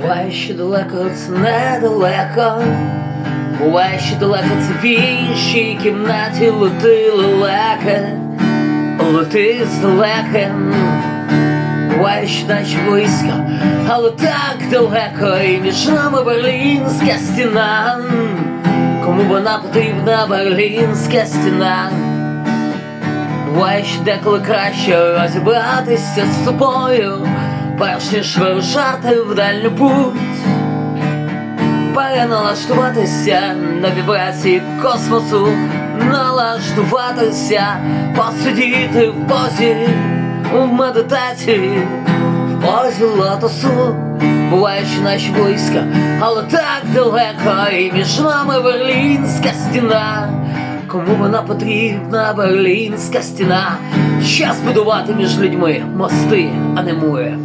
Буває, що далеко це недалеко, буває, що далеко це в іншій кімнаті лети лелеке, лети здалека. Буває, що наче близько, але так далеко, і між нами берлінська стіна. Кому вона потрібна, берлінська стіна? Буває, що деколи краще розібратися з собою, перш ніж вирушати в дальню путь, переналаштуватися на вібрації космосу, налаштуватися, посидіти в позі, в медитації, в позі лотосу. Буває, що наші близько, але так далеко, і між нами берлінська стіна. Кому вона потрібна, берлінська стіна? Час будувати між людьми мости, а не мури.